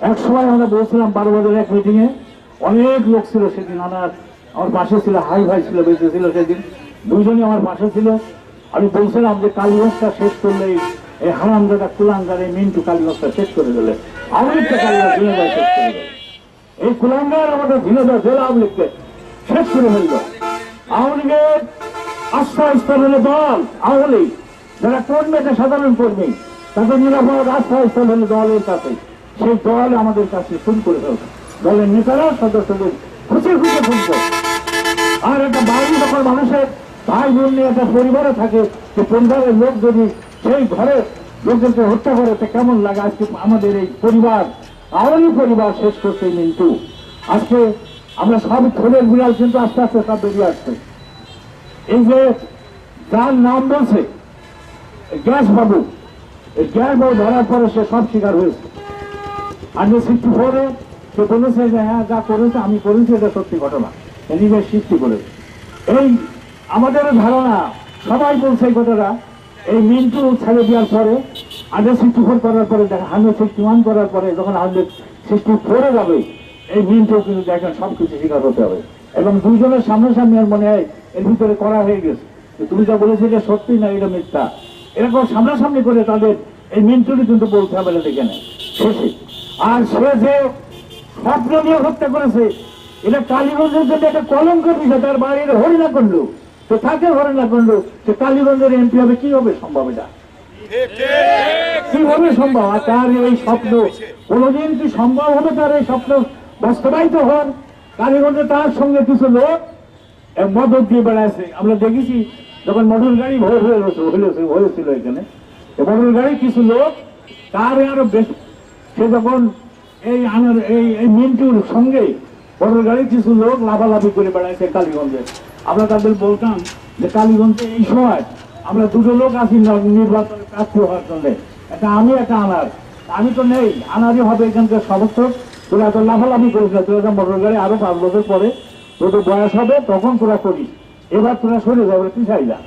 এক সময় আমরা বলছিলাম বারো বাজার এক মিটিং এ অনেক লোক ছিল সেদিন, আমার আমার পাশে ছিল, হাই ভাই ছিল, বেঁচে ছিল সেদিন। দুইজনই আমার পাশে ছিল। আমি বলছিলাম যে কালীগঞ্জটা শেষ করলে এই হারামদাদা কুলাঙ্গার এই মিন্টু কালীগঞ্জটা শেষ করে দিলে। আমেরিকা কালীগঞ্জ শেষ করে দিলে। এই কুলাঙ্গার আমাদের ঝিনাইদহ জেলা আওয়ামী শেষ করে ফেলল। আওয়ামী লীগের আস্থাস্থল হলো দল, আওয়ামী যারা কর্মী সাধারণ কর্মী, তাদের নিরাপদ আস্থাস্থল হলো দলের কাছে সেই দল আমাদের কাছে শুরু করে ফেলছে দলের নেতারা, সদস্যদের খুশি খুশি খুঁজছে আর একটা বাড়ি যখন মানুষের ভাই বোন নিয়ে একটা পরিবারে থাকে, যে পরিবারের লোক যদি সেই ঘরে লোকজনকে হত্যা করে, তো কেমন লাগে? আজকে আমাদের এই পরিবার, আমারই পরিবার শেষ করতে কিন্তু আজকে আমরা সব খোলের বিড়াল কিন্তু আস্তে আস্তে সব বেরিয়ে আসছে। এই যে যার নাম বলছে, গ্যাস বাবু, এই গ্যাস বাবু ধরার পরে সে সব শিকার হয়েছে। আন্ডার সিক্সটি ফোরে সে বলেছে যে হ্যাঁ যা করেছে, আমি করেছি, এটা সত্যি ঘটনা। নিজের সৃষ্টি করে এই আমাদের ধারণা, সবাই বলছে এই কথাটা এই মিন্টু ছেড়ে দেওয়ার পরে আন্ডার সিক্সটি ফোর করার পরে, দেখা হান্ড্রেড সিক্সটি ওয়ান করার পরে, যখন হান্ড্রেড সিক্সটি ফোরে যাবে, এই মিন্টু কিন্তু দেখেন সব কিছু স্বীকার হতে হবে। এবং দুইজনের সামনাসামনি আর মনে হয় এর ভিতরে করা হয়ে গেছে। তুমি যা বলেছ এটা সত্যি না, এটা মিথ্যা। এরকম সামনাসামনি করে তাদের এই মিন্টুটি কিন্তু বলতে হবে না, দেখে নেয় শেষে আর সে যে স্বপ্ন নিয়ে হত্যা করেছে, এটা কালীগঞ্জের জন্য একটা কলঙ্কের বিষয়, তার বাড়ির হরিণা করল তো তাকে হরিণা করল সে কালীগঞ্জের এমপি হবে কি হবে সম্ভব এটা? কীভাবে সম্ভব? আর তার এই স্বপ্ন, কোনোদিন কি সম্ভব হবে তার এই স্বপ্ন বাস্তবায়িত হন কালীগঞ্জে তার সঙ্গে কিছু লোক মদত দিয়ে বেড়াচ্ছে আমরা দেখেছি যখন মোটর গাড়ি হয়ে হয়েছিল এখানে। মোটর গাড়ি কিছু লোক, তার আরও বেশ সে যখন এই আনার এই এই মিন্টুর সঙ্গে মোটর গাড়ি কিছু লোক লাফালাফি করে বেড়াইছে কালীগঞ্জে। আমরা তাদের বলতাম যে কালীগঞ্জে এই সময় আমরা দুটো লোক আছি নির্বাচনে প্রার্থী হওয়ার জন্য একটা আমি একটা আনার। আমি তো নেই। আনারই হবে এখানকার সমর্থক তোরা তো লাফালাফি করেছিল তোরা তো মোটর গাড়ি আরও পাঁচ বছর পরে তোদের বয়স হবে, তখন তোরা করিস এবার তোরা সরে যাবে পিছাই যা।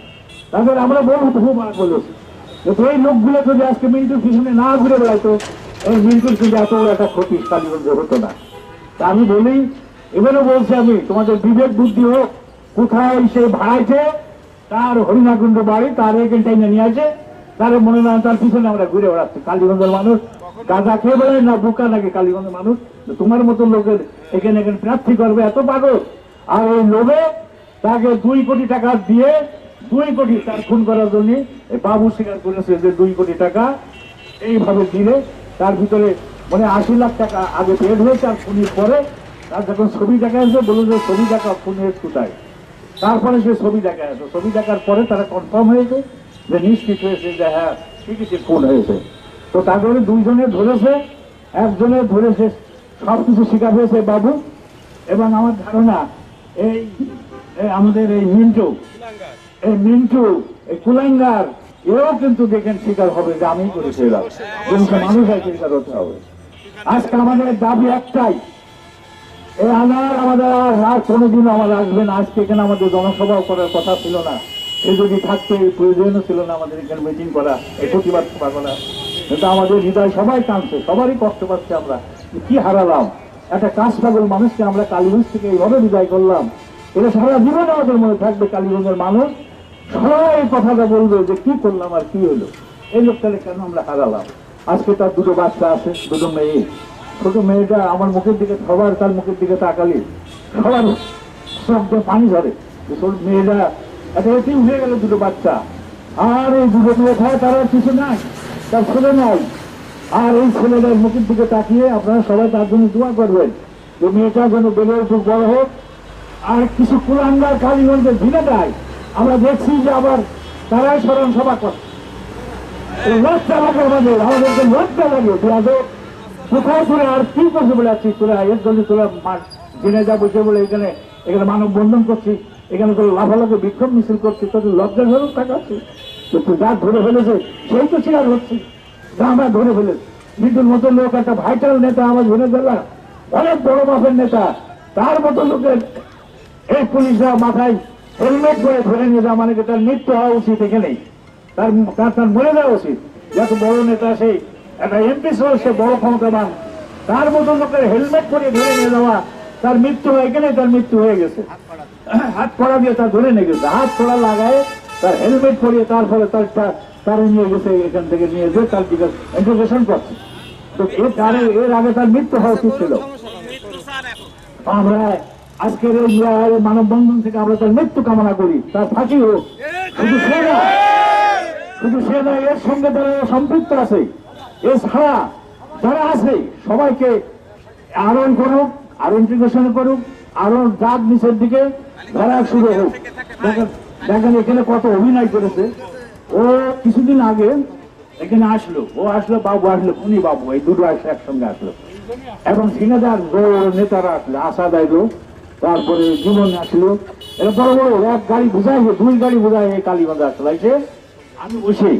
তারপর আমরা বলব খুব আর বলেছি যে তো এই লোকগুলো যদি আজকে মিন্টুর পিছনে না ঘুরে বেড়াইতো এই মিন্টুর কিন্তু এত একটা ক্ষতি কালীগঞ্জে হতো না। তা আমি বলি, এবারও বলছি আমি, তোমাদের বিবেক বুদ্ধি হোক, কোথায় সে ভাড়াইছে, তার হরিণাকুণ্ড বাড়ি, তার এখানে টাইনে নিয়ে আছে তার মনে না তার পিছনে আমরা ঘুরে বেড়াচ্ছি। কালীগঞ্জের মানুষ, গাঁজা খেয়ে বেড়ায় না, বুকা নাকি কালীগঞ্জের মানুষ? তোমার মতো লোকের এখানে এখানে প্রার্থী করবে, এত পাগল। আর ওই লোভে তাকে দুই কোটি টাকা দিয়ে, দুই কোটি তার খুন করার জন্য বাবু স্বীকার করেছে যে দুই কোটি টাকা এইভাবে দিলে তার ভিতরে মানে আশি লাখ টাকা আগে পেড হয়েছে আর খুনির পরে, তার যখন ছবি দেখা যাচ্ছে বলুন যে ছবি দেখা খুনের কোথায়? তারপরে সে ছবি দেখা যাচ্ছে ছবি দেখার পরে তারা কনফার্ম হয়েছে যে নিশ্চিত হয়েছে যে হ্যাঁ সে খুন হয়েছে। তো তারপরে দুইজনে ধরেছে, একজনে ধরেছে সব কিছু স্বীকার হয়েছে বাবু। এবং আমার ধারণা এই আমাদের এই মিন্টু এই মিন্টু, এই কুলাঙ্গার এও কিন্তু দেখেন স্বীকার হবে যে আমি করেছি এরা কিন্তু মানুষ আর স্বীকার হতে হবে। আজকে আমাদের দাবি একটাই এই আনার আমাদের আর রাত কোনোদিন আমার আসবে না। আজকে এখানে আমাদের জনসভা করার কথা ছিল না। সে যদি থাকতে প্রয়োজনও ছিল না আমাদের এখানে মিটিং করা এই প্রতিবাদ সভা করা। কিন্তু আমাদের হৃদয় সবাই কাঁদছে, সবারই কষ্ট পাচ্ছে আমরা। কি হারালাম? একটা কাজ পাগল মানুষকে আমরা কালীগঞ্জ থেকে এইভাবে বিদায় করলাম। এটা সারা জীবন আমাদের মনে থাকবে কালীগঞ্জের মানুষ। সবাই কথাটা বলবে যে কি করলাম আর কি হলো? এই লোকটাকে কেন আমরা হারালাম? আজকে তার দুটো বাচ্চা আছে, দুটো মেয়ে। ছোট মেয়েটা আমার মুখের দিকে সবার, তার মুখের দিকে তাকালি সবার শব্দ পানি ধরে। ছোট মেয়েটা একটা এটি হয়ে গেল দুটো বাচ্চা। আর এই দুটো মেয়ে খায় তার আর কিছু নাই, তার ছেলে নাই। আর এই ছেলেটার মুখের দিকে তাকিয়ে আপনারা সবাই তার জন্য দোয়া করবেন যে মেয়েটা যেন বেলে উঠুক বড় হোক। আর কিছু কুলাঙ্গার কালীগঞ্জের ভিড়ে দেয় আমরা দেখছি যে আবার তারাই স্মরণ সভা করে। লজ্জা লাগে আমাদের, আমাদেরকে লজ্জা লাগে। তোরা কোথায় তোরা আর কি করছে বলে আছিস তোরা এর জন্য তোরা জেনে যা বসে বলে এখানে এখানে মানব বন্ধন করছি, এখানে তোর লাফালাফি, বিক্ষোভ মিছিল করছি তোদের লজ্জা ধরে থাকাচ্ছি তো তুই যা ধরে ফেলেছে, সেই তো শিকার হচ্ছি। যা আমরা ধরে ফেলেছি। মৃত্যুর মতো লোক, একটা ভাইটাল নেতা আমার দিলা অনেক বড় মাপের নেতা, তার মতো লোকের এই পুলিশরা মাথায় হেলমেট ধরে নিয়ে যাওয়া মানে তার মৃত্যু হওয়া উচিত এখানেই। তার তার তার মরে যাওয়া উচিত। যত বড় নেতা সেই একটা এমপি সহ সে বড় ক্ষমতাবান তার মতো লোকের হেলমেট পরে ধরে নিয়ে যাওয়া তার মৃত্যু হয়ে গেলে তার মৃত্যু হয়ে গেছে। হাত পড়া দিয়ে তার ধরে নিয়ে গেছে। হাত পড়া লাগায় তার হেলমেট পরিয়ে তারপরে তার তার- নিয়ে গেছে এখান থেকে নিয়ে যে তার দিকে ইন্টারোগেশন করছে। তো এর আগে তার মৃত্যু হওয়া উচিত ছিল। আমরা আজকের এই মানববন্ধন থেকে আমরা তার মৃত্যু কামনা করি। তার ফাঁসি হোক। শুধু সে না শুধু সে নয়, এর সঙ্গে যারা সম্পৃক্ত আছে, এছাড়া যারা আছে, সবাইকে আরও করুক, আরও ইন্টিগ্রেশন করুক, আরও জাত নিচের দিকে ধরা শুরু হোক। দেখেন এখানে কত অভিনয় করেছে। ও কিছুদিন আগে এখানে আসলো। ও আসলো, বাবু আসলো খুনি বাবু, এই দুটো আসলো একসঙ্গে আসলো। এবং সিনেদার নেতারা আসলো, আসাদ আইলো তারপরে জীবন আসলো। এরা বড় বড় এক গাড়ি বুঝাই, দুই গাড়ি বুঝাই এই কালীগঞ্জ আসলো। এসে আমি বসে,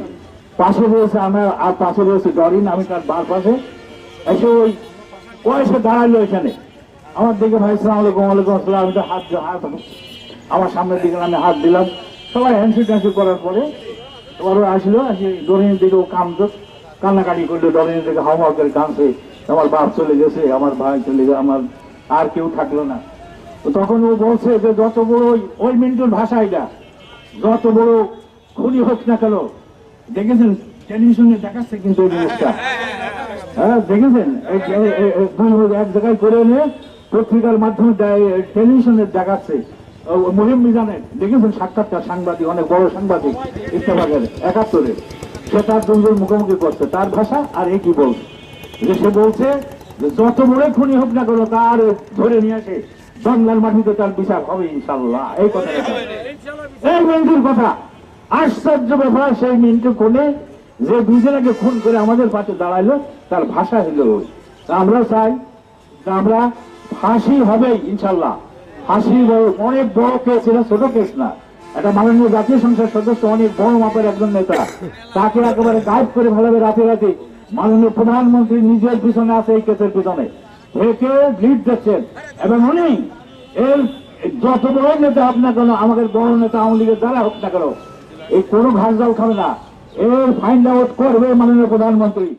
পাশে রয়েছে আমার, আর পাশে রয়েছে ডরিন, আমি তার বার পাশে। এসে ওই এসে দাঁড়াল এখানে। আমার দিকে ভাই, সালাম আলাইকুম, ওয়ালাইকুম আসসালাম আমি তো হাত হাত আমার সামনের দিকে আমি হাত দিলাম। সবাই হ্যান্ডশিট ট্যান্ডশিট করার পরে এবার ও আসলো আসে ডরিনের দিকে ও কামতো কান্নাকাটি করল। ডরিনের দিকে হাওয়া করে কাঁদছে। আমার বাপ চলে গেছে, আমার ভাই চলে গেছে, আমার আর কেউ থাকল না। তখন ও বলছে যে যত বড় ওই- ওই মিন্টুর ভাষা এটা, যত বড় খুনি হোক না কেন, দেখেছেন? টেলিভিশনে দেখাচ্ছে কিন্তু এই জিনিসটা। হ্যাঁ দেখেছেন? এক জায়গায় করে এনে পত্রিকার মাধ্যমে টেলিভিশনে দেখাচ্ছে। মহিম মিজানের দেখেছেন? সাক্ষাৎকার সাংবাদিক, অনেক বড় সাংবাদিক, ইত্তেফাকের, একাত্তরে। সে তার দুজন মুখোমুখি করছে। তার ভাষা আর এই কি বলছে? যে সে বলছে যত বড় খুনি হোক না কেন, তার ধরে নিয়ে আসে। বাংলার মাটিতে তার বিচার হবে ইনশাল্লাহ এই কথা এই মিন্টুর কথা। আশ্চর্য ব্যাপার, সেই মিন্টু কোনে যে দুজনাকে খুন করে আমাদের পাশে দাঁড়াইলো, তার ভাষা হলো আমরা চাই আমরা ফাঁসি হবে ইনশাল্লাহ ফাঁসি অনেক বড় কেস, এটা ছোট কেস না। একটা মাননীয় জাতীয় সংসদ সদস্য, অনেক বড় মাপের একজন নেতা। তাকে একেবারে গাইড করে ভালোভাবে রাতে রাতে মাননীয় প্রধানমন্ত্রী নিজের পিছনে আছে এই কেসের পিছনে। থেকে লিড দিচ্ছেন এবং উনি এর যত বড় নেতা হোক না কেন, আমাদের বড় নেতা আওয়ামী লীগের দ্বারা হোক না কেন, এই কোনো ঘাস খাবে না। এর ফাইন্ড আউট করবে মাননীয় প্রধানমন্ত্রী।